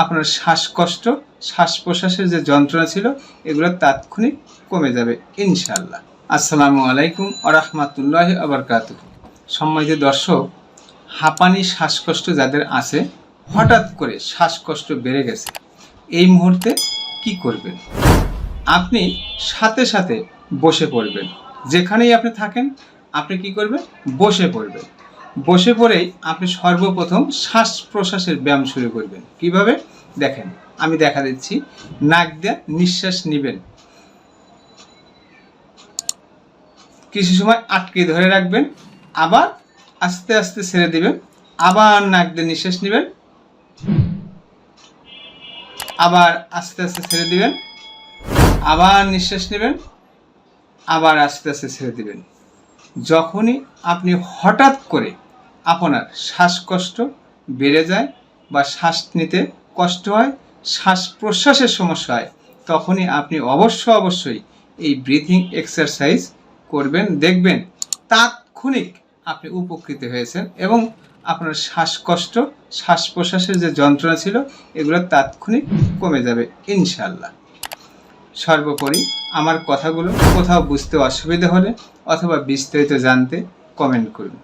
আপনার শ্বাসকষ্ট শ্বাস প্রশ্বাসের যে যন্ত্রণা ছিল, এগুলো তাৎক্ষণিক কমে যাবে ইনশাল্লাহ আসসালামু আলাইকুম আরহামাতুল্লাহ আবরকাত সম্মানিত দর্শক, হাঁপানি, শ্বাসকষ্ট যাদের আছে, হঠাৎ করে শ্বাসকষ্ট বেড়ে গেছে, এই মুহূর্তে কি করবেন? আপনি সাথে সাথে বসে পড়বেন। যেখানেই আপনি থাকেন, আপনি কি করবেন? বসে পড়বেন। বসে পড়েই আপনি সর্বপ্রথম শ্বাস প্রশ্বাসের ব্যায়াম শুরু করবেন। কীভাবে? দেখেন, আমি দেখা দিচ্ছি। নাক দিয়ে নিঃশ্বাস নেবেন। কিছু সময় আটকে ধরে রাখবেন। আবার আস্তে আস্তে ছেড়ে দিবেন। আবার নাক দিয়ে নিঃশ্বাস নেবেন। আবার আস্তে আস্তে ছেড়ে দিবেন। আবার নিঃশ্বাস নেবেন। আবার আস্তে আস্তে ছেড়ে দিবেন। যখনই আপনি হঠাৎ করে আপনার শ্বাসকষ্ট বেড়ে যায় বা শ্বাস নিতে কষ্ট হয়, শ্বাস প্রশ্বাসের সমস্যা হয়, তখনই আপনি অবশ্য অবশ্যই এই ব্রিথিং এক্সারসাইজ করবেন, দেখবেন তাৎক্ষণিক আপনি উপকৃত হয়েছেন এবং আপনার শ্বাসকষ্ট, শ্বাস প্রশ্বাসের যে যন্ত্রণা ছিল, এগুলো তাৎক্ষণিক কমে যাবে ইনশাল্লাহ সর্বোপরি আমার কথাগুলো কোথাও বুঝতে অসুবিধা হলে অথবা বিস্তারিত জানতে কমেন্ট করুন।